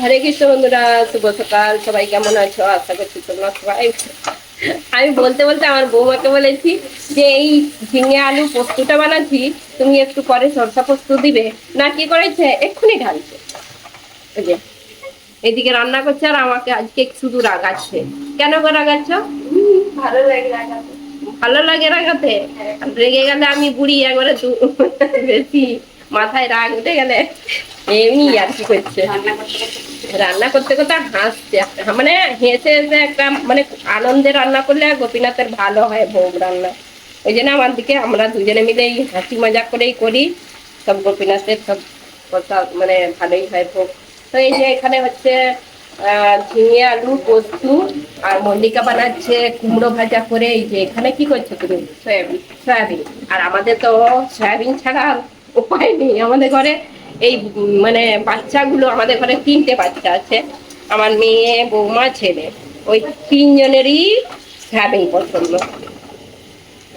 হরে কৃষ্ণ বন্ধুরা শুভ সকাল। সবাই কেমন আছো? আশা করছি তোমরা সবাই আমি বলতে বলতে আমার বৌমাকে বলেছি যে এই ঝিঙে আলু পোস্তটা বানাচ্ছি তুমি একটু পরে সরষা পোস্ত দিবে। না কি করেছে? এক্ষুনি ঢালছে। যে এদিকে রান্না করছে আর আমাকে আজকে শুধু রাগাচ্ছে। কেন করে রাগাচ্ছ? ভালো লাগে রাখাতে ভালো লাগে রাগাতে? রেগে গেলে আমি বুড়ি একবারে বেশি। মাথায় রাগ উঠে গেলে এমনি আর কি করছে? রান্না করতে করতে হাসছে। মানে হেসে হেসে একটা মানে আনন্দে রান্না করলে গোপীনাথের ভালো হয় ভোগ রান্না। ওই জন্য আমার দিকে আমরা দুজনে মিলে এই হাসি মজা করেই করি। সব গোপীনাথের সব কথা মানে ভালোই হয় ভোগ। তো এই যে এখানে হচ্ছে ঝিঙে আলু, পোস্ত আর মল্লিকা বানাচ্ছে, কুমড়ো ভাজা করে। এই যে এখানে কি করছ তুমি? Soybean soybean. আর আমাদের তো সয়াবিন ছাড়া উপায় নেই। আমাদের ঘরে এই মানে বাচ্চাগুলো আমাদের ঘরে তিনটে বাচ্চা আছে। আমার মেয়ে, বৌমা, ছেলে। ওই তিনজনেরই সয়াবিন পছন্দ।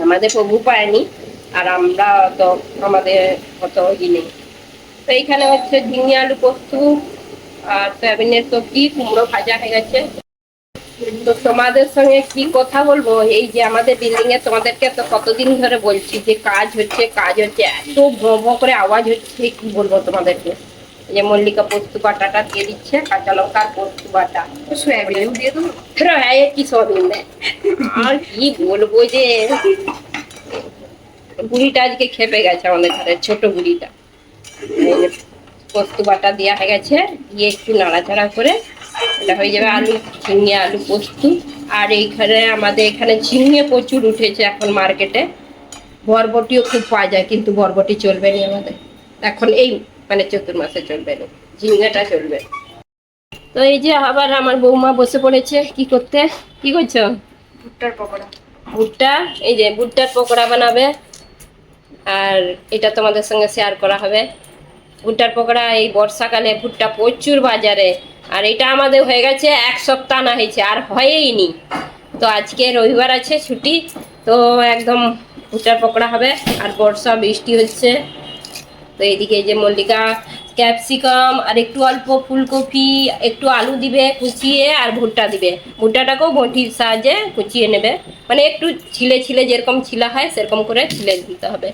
আমাদের প্রভু পায়নি, আর আমরা তো আমাদের অত ই নেই। তো এইখানে হচ্ছে ঝিঙে আলু পোস্ত আর সয়াবিনের সবজি, কুমড়ো ভাজা হয়ে গেছে। তো তোমাদের সঙ্গে কি কথা বলব? এই যে আমাদের বিল্ডিং এ তোমাদেরকে তো কতদিন ধরে বলছি যে কাজ হচ্ছে কাজ হচ্ছে, এত ভো ভো করে আওয়াজ হচ্ছে, কি বলব তোমাদেরকে? যে মল্লিকা পোস্ত বাটাটা দিয়ে দিচ্ছে, কাঁচা লঙ্কা আর পোস্ত বাটা। সয়াবিনও দিয়ে দেবো হ্যাঁ কি সবিন দেয় আর কি বলব যে বুড়িটা আজকে খেপে গেছে আমাদের ঘরের ছোট বুড়িটা পোস্ত বাটা দেওয়া হয়ে গেছে, দিয়ে একটু নাড়াচাড়া করে এটা হয়ে যাবে আলু ঝিঙে আলু পোস্ত। আর এইখানে আমাদের এখানে ঝিঙে প্রচুর উঠেছে এখন মার্কেটে। বরবটিও খুব পাওয়া যায় কিন্তু বরবটি চলবে না আমাদের। এখন এই মানে চতুর্মাসে চলবে না ঝিঙেটা চলবে। তো এই যে আবার আমার বৌমা বসে পড়েছে কি করতে? কি করছ? ভুট্টার পকোড়া। ভুট্টা? এই যে ভুট্টার পকোড়া বানাবে। আর এটা তোমাদের সঙ্গে শেয়ার করা হবে। ভুট্টার পকোড়া এই বর্ষাকালে ভুট্টা প্রচুর বাজারে। আর এটা আমাদের হয়ে গেছে এক সপ্তাহ না হয়েছে, আর হয়েই নি। তো আজকে রবিবার আছে, ছুটি, তো একদম ভুট্টার পকোড়া হবে, আর বর্ষা, বৃষ্টি হচ্ছে। তো এইদিকে যে মল্লিকা, ক্যাপসিকাম, আর একটু অল্প ফুলকপি, একটু আলু দিবে, কুচিয়ে, আর ভুট্টা দিবে। ভুট্টাটাকেও বটির সাহায্যে কুচিয়ে নেবে। মানে একটু ছিলে ছিলে যেরকম ছিলা হয়, সেরকম করে ছিলে দিতে হবে।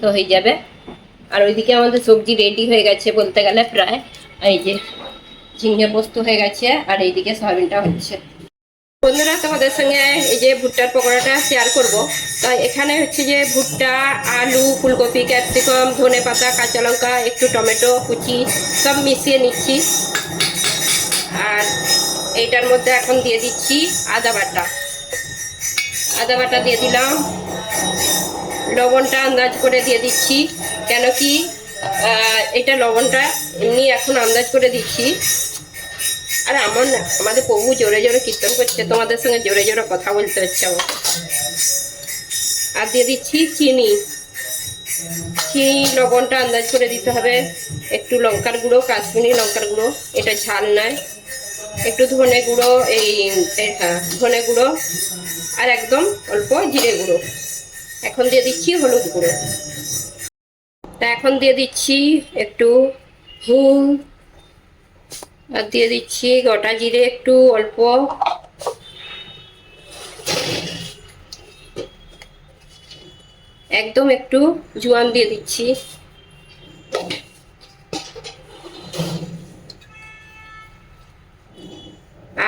তো হয়ে যাবে। আর ওইদিকে আমাদের সবজি রেডি হয়ে গেছে বলতে গেলে প্রায়। এই যে ঝিঙে পোস্ত হয়ে গেছে, আর এইদিকে সয়াবিনটা হচ্ছে। বন্ধুরা, তোমাদের সঙ্গে এই যে ভুট্টার পকোড়াটা শেয়ার করব। তো এখানে হচ্ছে যে ভুট্টা, আলু, ফুলকপি, ক্যাপসিকাম, ধনে পাতা, কাঁচা লঙ্কা, একটু টমেটো, কুচি, সব মিশিয়ে নিচ্ছি। আর এইটার মধ্যে এখন দিয়ে দিচ্ছি আদা বাটা। আদা বাটা দিয়ে দিলাম। লবণটা আন্দাজ করে দিয়ে দিচ্ছি, কেন কি এটা লবণটা এমনি এখন আন্দাজ করে দিচ্ছি। আর আমার না আমাদের প্রভু জোরে জোরে কীর্তন করছে তোমাদের সঙ্গে জোরে জোরে কথা বলতে হচ্ছে আমাকে আর দিয়ে দিচ্ছি চিনি। চিনি লবণটা আন্দাজ করে দিতে হবে। একটু লঙ্কার গুঁড়ো কাশ্মীরি লঙ্কার গুঁড়ো এটা ঝাল নয়। একটু ধনে গুঁড়ো এই এই, হ্যাঁ ধনে গুঁড়ো আর একদম অল্প জিরে গুঁড়ো। এখন দিয়ে দিচ্ছি হলুদ গুঁড়ো। তা এখন দিয়ে দিচ্ছি একটু হিং আর দিয়ে দিচ্ছি গোটা জিরে একটু অল্প। একদম একটু জোয়ান দিয়ে দিচ্ছি।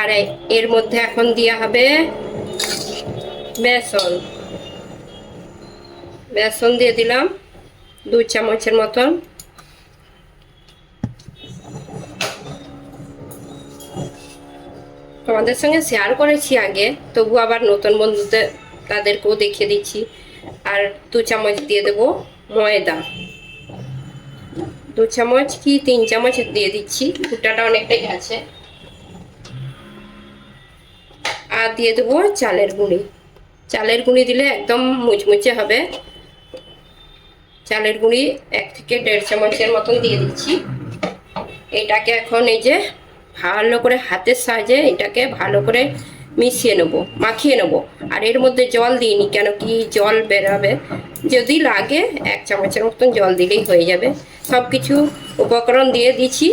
আর এর মধ্যে এখন দেওয়া হবে বেসন। বেসন দিয়ে দিলাম দু চামচের মতন। তোমাদের সঙ্গে শেয়ার করেছি আগে, তবু আবার নতুন বন্ধুদের, তাদেরকেও দেখিয়ে দিচ্ছি। আর দু চামচ দিয়ে দেবো ময়দা। দু চামচ কি, তিন চামচ দিয়ে দিচ্ছি ভুট্টাটা অনেকটাই আছে। আর দিয়ে দেবো চালের গুঁড়ি। চালের গুঁড়ি দিলে একদম মুচমুচে হবে। চালের গুঁড়ি এক থেকে দেড় চামচের মতন দিয়ে দিচ্ছি। এটাকে এখন এই যে ভালো করে হাতের সাহায্যে এটাকে ভালো করে মিশিয়ে নেব, মাখিয়ে নেব। আর এর মধ্যে জল দিইনি, কেন কি জল বেরোবে। যদি লাগে, এক চামচের মতন জল দিলেই হয়ে যাবে। সব কিছু উপকরণ দিয়ে দিচ্ছি,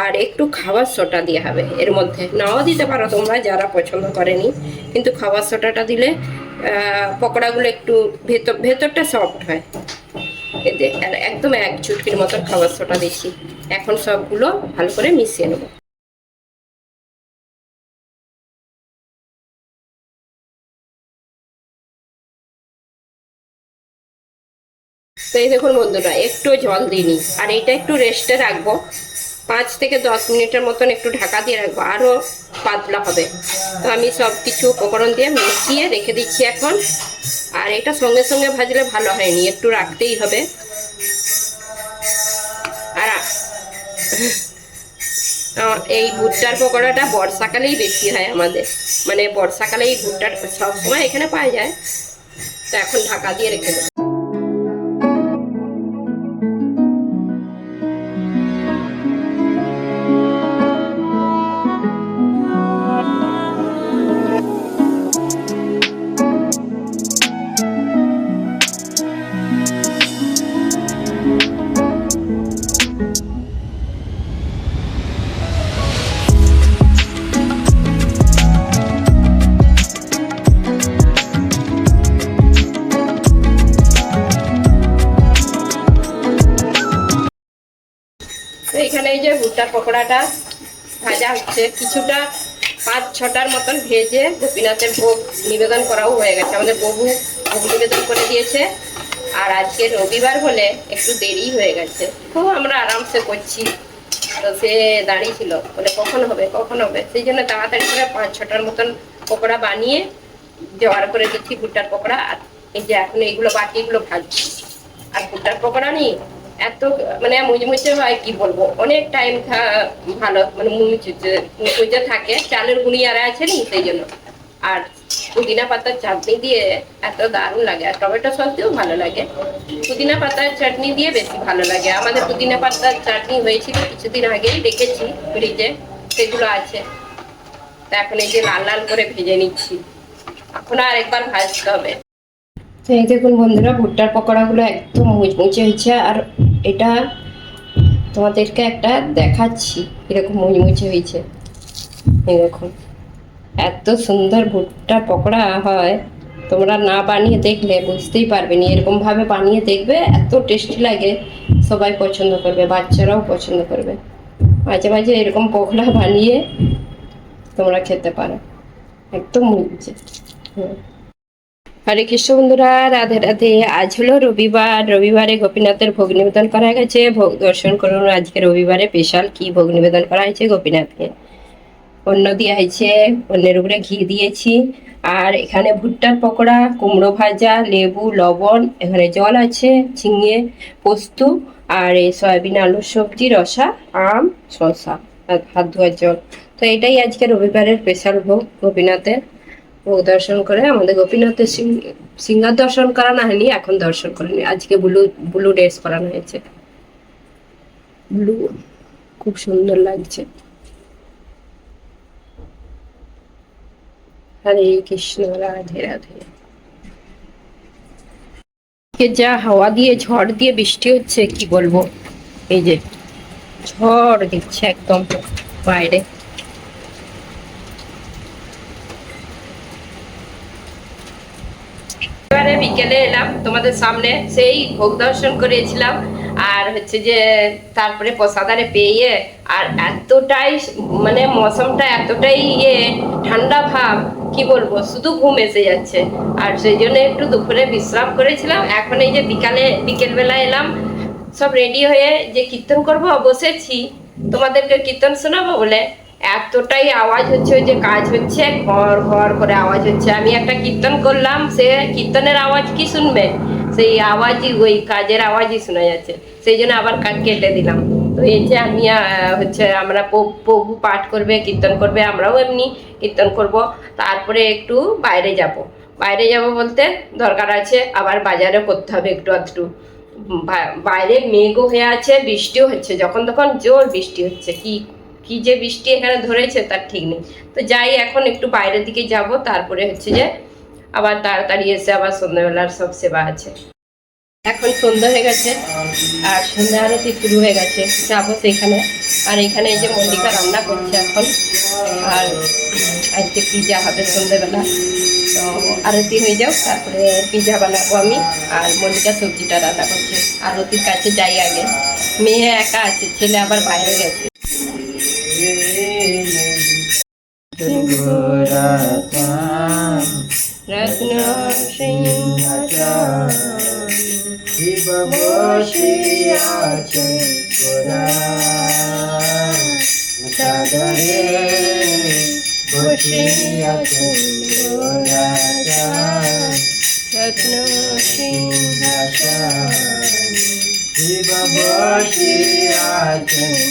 আর একটু খাবার সোটা দিয়ে হবে এর মধ্যে। নাও দিতে পারো তোমরা, যারা পছন্দ করেনি। কিন্তু খাবার সোটাটা দিলে পকোড়াগুলো একটু ভেতর, ভেতরটা সফট হয়। এতে একদম এক চুটকির মতন খাবার সোটা দিচ্ছি। এখন সবগুলো ভালো করে মিশিয়ে নেব। তো এই দেখুন বন্ধুরা একটু জল দিইনি। আর এটা একটু রেস্টে রাখব। পাঁচ থেকে দশ মিনিটের মতন একটু ঢাকা দিয়ে রাখব আরও পাতলা হবে। তো আমি সব কিছু উপকরণ দিয়ে মিশিয়ে রেখে দিচ্ছি এখন। আর এটা সঙ্গে সঙ্গে ভাজলে ভালো হয়নি, একটু রাখতেই হবে। আর এই ভুট্টার পকোড়াটা বর্ষাকালেই বেশি হয় আমাদের। মানে বর্ষাকালেই ভুট্টার সবসময় এখানে পাওয়া যায়। তো এখন ঢাকা দিয়ে রেখে দেবো। ভুট্টার পকোড়াটা ভাজা হচ্ছে। কিছুটা পাঁচ ছটার মতন ভেজে গোপীনাথের ভোগ নিবেদন করাও হয়ে গেছে। আমাদের বহু ভোগ নিবেদন করে দিয়েছে। আর আজকে রবিবার হলে একটু দেরি হয়ে গেছে। তো আমরা আরামসে করছি। তো সে দাঁড়িয়ে ছিল। বলে, কখন হবে? কখন হবে? সেই জন্য তাড়াতাড়ি করে পাঁচ ছটার মতন পকোড়া বানিয়ে জোয়ার করে দিচ্ছি ভুট্টার পকোড়া। আর এই যে এখন এইগুলো বাকিগুলো ভাজছি। আর ভুট্টার পকোড়া নি এত মানে মুচমুচে হয়, কি বলব? অনেক টাইম ভালো মানে মুচমুচে মুচমুচে থাকে। চালের গুঁড়িয়ারা আছে নি, সেই জন্য। আর পুদিনা পাতার চাটনি দিয়ে এত দারুণ লাগে। আর টমেটো সস দিয়েও ভালো লাগে। পুদিনা পাতার চাটনি দিয়ে বেশি ভালো লাগে। আমাদের পুদিনা পাতার চাটনি হয়েছিল কিছুদিন আগেই রেখেছি ফ্রিজে সেগুলো আছে। তা এখন এই যে লাল লাল করে ভেজে নিচ্ছি। এখন আর একবার ভাজতে হবে। তো এই দেখুন বন্ধুরা, ভুট্টার পকোড়াগুলো একদম মুচমুচে হয়েছে। আর এটা তোমাদেরকে একটা দেখাচ্ছি এরকম মুচমুচে হয়েছে। এরকম এত সুন্দর ভুট্টা পকোড়া হয়, তোমরা না বানিয়ে দেখলে বুঝতেই পারবে না। এরকম ভাবে বানিয়ে দেখবে, এত টেস্টি লাগে, সবাই পছন্দ করবে, বাচ্চারাও পছন্দ করবে। মাঝে মাঝে এরকম পকোড়া বানিয়ে তোমরা খেতে পারো। একদম মুচমুচে। হুম। হরে কৃষ্ণ বন্ধুরা, রাধে রাধে। আজ হলো রবিবার। রবিবারে গোপীনাথের ভোগ নিবেদন করা গেছে। ভোগ দর্শন করুন। আজকে রবিবারে স্পেশাল কি ভোগ নিবেদন করা হয়েছে গোপীনাথকে? অন্য দেওয়া হয়েছে অন্যের উপরে ঘি দিয়েছি। আর এখানে ভুট্টার পকোড়া, কুমড়ো ভাজা, লেবু, লবণ, এখানে জল আছে, ঝিঙে, পোস্ত, আর এই সয়াবিন, আলুর সবজি, রসা, আম, শসা হাত ধোয়ার জল। তো এটাই আজকে রবিবারের স্পেশাল ভোগ গোপীনাথের। ভোগ দর্শন করে আমাদের গোপীনাথের সিংহার দর্শন করানো হয়নি এখন দর্শন করেনি আজকে ব্লু ব্লু ড্রেস করানো হয়েছে। ব্লু খুব সুন্দর লাগছে। হরে কৃষ্ণ রাধে রাধে। যা হাওয়া দিয়ে ঝড় দিয়ে বৃষ্টি হচ্ছে কি বলব? এই যে ঝড় দিচ্ছে একদম বাইরে। এবারে বিকেলে এলাম, তোমাদের সামনে সেই ভোগ দর্শন করেছিলাম আর হচ্ছে যে, তারপরে প্রসাদারে পেয়ে, আর এতটাই মানে মৌসমটা এতটাই ইয়ে ঠান্ডা ভাব, কি বলব, শুধু ঘুম এসে যাচ্ছে। আর সেই জন্য একটু দুপুরে বিশ্রাম করেছিলাম। এখন এই যে বিকালে, বিকেলবেলা এলাম, সব রেডি হয়ে যে কীর্তন করব বসেছি তোমাদেরকে কীর্তন শোনাবো বলে এতটাই আওয়াজ হচ্ছে ওই যে কাজ হচ্ছে, ঘর ঘর করে আওয়াজ হচ্ছে। আমি একটা কীর্তন করলাম, সে কীর্তনের আওয়াজ কি শুনবে? সেই আওয়াজই, ওই কাজের আওয়াজই শোনা যাচ্ছে। সেই জন্য আবার কাজ কেটে দিলাম। তো এই যে আমি হচ্ছে আমরা প্রভু পাঠ করবে, কীর্তন করবে, আমরাও এমনি কীর্তন করব। তারপরে একটু বাইরে যাব। বাইরে যাব বলতে দরকার আছে, আবার বাজারে করতে হবে একটু আধটু। বাইরে মেঘও হয়ে আছে, বৃষ্টিও হচ্ছে, যখন তখন জোর বৃষ্টি হচ্ছে। কি কি যে বৃষ্টি এখানে ধরেছে তার ঠিক নেই। তো যাই, এখন একটু বাইরের দিকে যাব, তারপরে হচ্ছে যে আবার তাড়াতাড়ি এসে আবার সন্ধ্যাবেলার সব সেবা আছে। এখন সন্ধ্যা হয়ে গেছে, আর সন্ধ্যা আরতি শুরু হয়ে গেছে, যাব সেখানে আর এখানে এই যে মল্লিকা রান্না করছে এখন, আর আজকে পিজা হবে সন্ধ্যেবেলা। তো আরতি হয়ে যাও, তারপরে পিজা বানাবো আমি, আর মল্লিকা সবজিটা রান্না করছে। আরতির কাছে যাই আগে। মেয়ে একা আছে, ছেলে আবার বাইরে গেছে। রত্ন সিংহাসন চাদরে বসে আছেন রাজা রত্ন সিংহাসন চাদরে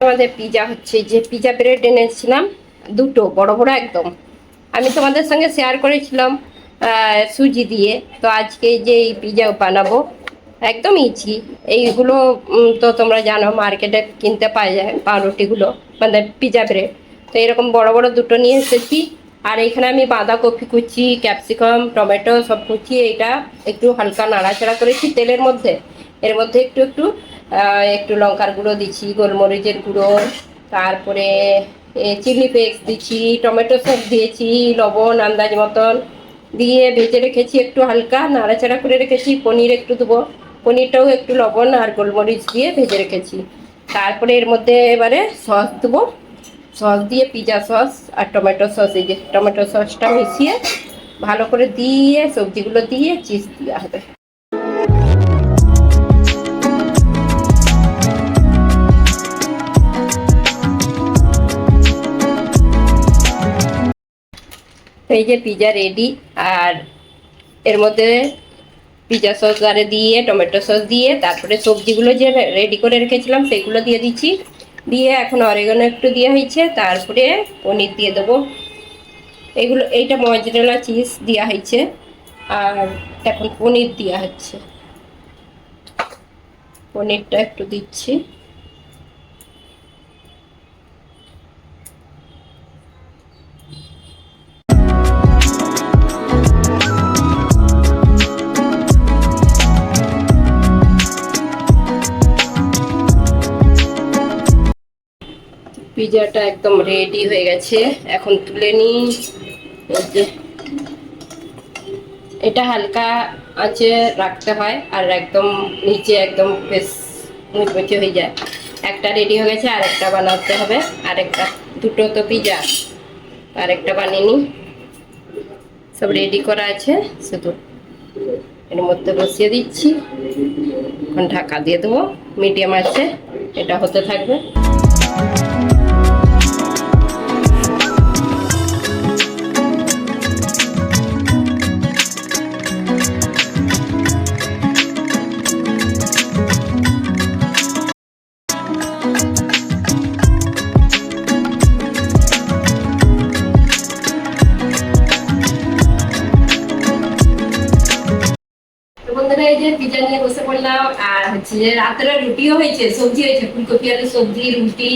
আমাদের পিজা হচ্ছে যে পিজা ব্রেড এনেছিলাম, দুটো, বড় বড় একদম। আমি তোমাদের সঙ্গে শেয়ার করেছিলাম সুজি দিয়ে। তো আজকে যে এই পিজা বানাবো একদম ইজি এইগুলো তো তোমরা জানো, মার্কেটে কিনতে পাওয়া যায় পাউরুটিগুলো মানে পিজা ব্রেড। তো এরকম বড় বড় দুটো নিয়ে এসেছি। আর এখানে আমি বাঁধাকপি কুচি, ক্যাপসিকাম, টমেটো সব কুচিয়ে এটা একটু হালকা নাড়াচাড়া করেছি তেলের মধ্যে। এর মধ্যে একটু একটু একটু লঙ্কার গুঁড়ো দিচ্ছি, গোলমরিচের গুঁড়ো। তারপরে চিলি ফ্লেক্স দিচ্ছি, টমেটো সস দিয়েছি, লবণ, আন্দাজ মতন। দিয়ে ভেজে রেখেছি একটু হালকা, নাড়াচাড়া করে রেখেছি, পনির একটু দেবো। পনিরটাও একটু লবণ আর গোলমরিচ দিয়ে ভেজে রেখেছি। তারপরে এর মধ্যে এবারে সস দেবো। সস দিয়ে পিজা সস আর টমেটো সস, এই যে টমেটো সসটা মিশিয়ে ভালো করে দিয়ে, সবজিগুলো দিয়ে চিজ দেওয়া হবে। এই যে পিজা রেডি, আর এর মধ্যে পিজা সস আরে দিয়ে টমেটো সস দিয়ে, তারপরে সবজিগুলো যে রেডি করে রেখেছিলাম সেগুলো দিয়ে দিচ্ছি। দিয়ে এখন অরেগানো একটু দেওয়া হয়েছে, তারপরে পনির দিয়ে দেবো। এগুলো, এইটা মজরেলা চিজ দেওয়া হয়েছে, আর এখন পনির দেওয়া হচ্ছে। পনিরটা একটু দিচ্ছি। পিজাটা একদম রেডি হয়ে গেছে। এখন তুলে নিই। এটা হালকা আঁচে রাখতে হয়, আর একদম নিচে একদম বেশ মুচমুচে হয়ে যায়। একটা রেডি হয়ে গেছে, আর একটা বানাতে হবে। আর একটা, দুটো তো পিজা আর একটা বানিয়ে নিই। সব রেডি করা আছে, শুধু এর মধ্যে বসিয়ে দিচ্ছি। এখন ঢাকা দিয়ে দেবো। মিডিয়াম আছে, এটা হতে থাকবে। যে রাত্রে রুটিও হয়েছে, সবজি হয়েছে, ফুলকপি আলু, সবজি, রুটি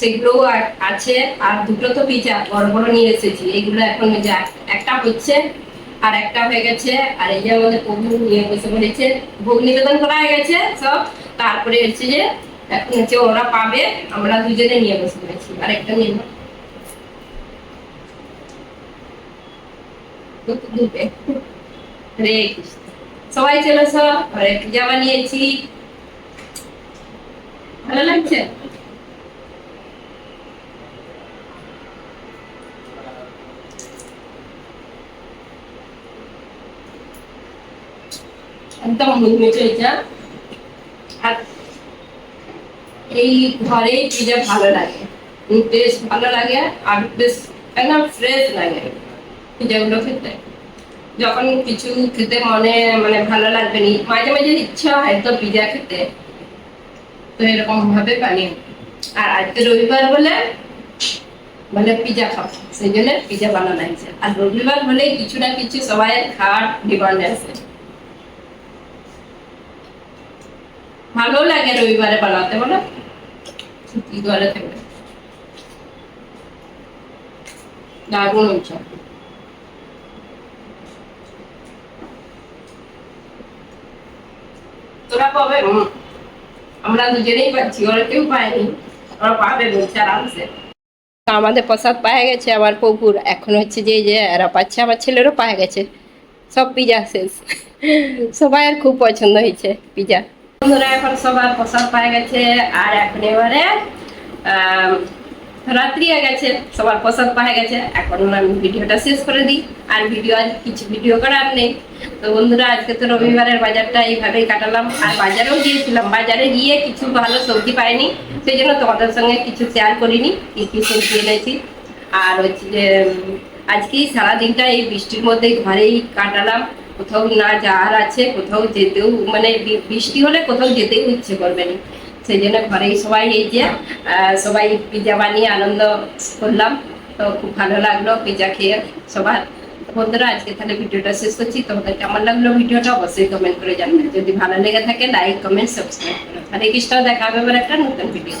সেগুলো আছে, আর দুটো তো পিজা, বড় বড় নিয়ে এসেছি, এইগুলো এখন একটা হচ্ছে, আর একটা হয়ে গেছে, আর এই যে আমাদের প্রভু নিয়ে বসে পড়েছে ভোগ নিবেদন করা হয়ে গেছে সব, তারপরে হচ্ছে যে এখন হচ্ছে ওরা পাবে, আমরা দুজনে নিয়ে বসে পড়েছি আর একটা নিয়ে সবাই চলে এসো ঘরে পিজা বানিয়েছি ভালো লাগছে? এই ঘরে পিজা ভালো লাগে। টেস্ট ভালো লাগে আর বেশ একদম ফ্রেশ লাগে পিজাগুলো খেতে। যখন কিছু খেতে মনে মানে ভালো লাগবে নি, মাঝে মাঝে ইচ্ছা হয় তো পিজা খেতে। তো এরকম ভাবে বানিয়ে আর আজকে রবিবার মানে পিজা খাব। সেই জন্য পিজা বানানো হয়েছে। আর রবিবার হলে কিছু না কিছু সবাই খাওয়ার আছে। ভালো লাগে রবিবারে বানাতে, বলো? থাকবে দারুণ তোরা কবে। আমরা দুজনেই পাচ্ছি ওরা কেউ পায়নি। ওরা পাবে বলছে আরামসে আমাদের প্রসাদ পাওয়া গেছে আমার পুকুর। এখন হচ্ছে যে যে এরা পাচ্ছে আমার ছেলেরও পায়ে গেছে। সব পিজা শেষ। সবাই আর খুব পছন্দ হয়েছে পিজা। বন্ধুরা এখন সবার প্রসাদ পায়ে গেছে। আর এখন এবারে রাত্রি হয়ে গেছে, সবার প্রসাদ পাওয়া গেছে। এখন আমি ভিডিওটা শেষ করে দিই। আর ভিডিও আজ কিছু ভিডিও করার নেই। তো বন্ধুরা, আজকে তো রবিবারের বাজারটা এইভাবেই কাটালাম। আর বাজারেও গিয়েছিলাম। বাজারে গিয়ে কিছু ভালো সবজি পাইনি। সেই জন্য তোমাদের সঙ্গে কিছু শেয়ার করিনি। কি কি সবজি এনেছি। আর হচ্ছে যে আজকেই সারাদিনটা এই বৃষ্টির মধ্যে ঘরেই কাটালাম। কোথাও না যাওয়ার আছে, কোথাও যেতেও মানে বৃষ্টি হলে কোথাও যেতেও ইচ্ছে করবে না। সেই জন্য ঘরেই সবাই এই যে সবাই পিজা বানিয়ে আনন্দ করলাম। তো খুব ভালো লাগল পিজা খেয়ে সবার। বন্ধুরা, আজকে তাহলে ভিডিওটা শেষ করছি। তোমাদের কেমন লাগল ভিডিওটা অবশ্যই কমেন্ট করে জানবে যদি ভালো লেগে থাকে লাইক কমেন্ট সাবস্ক্রাইব করো। হরে কৃষ্ণ, দেখা হবে একটা নতুন ভিডিও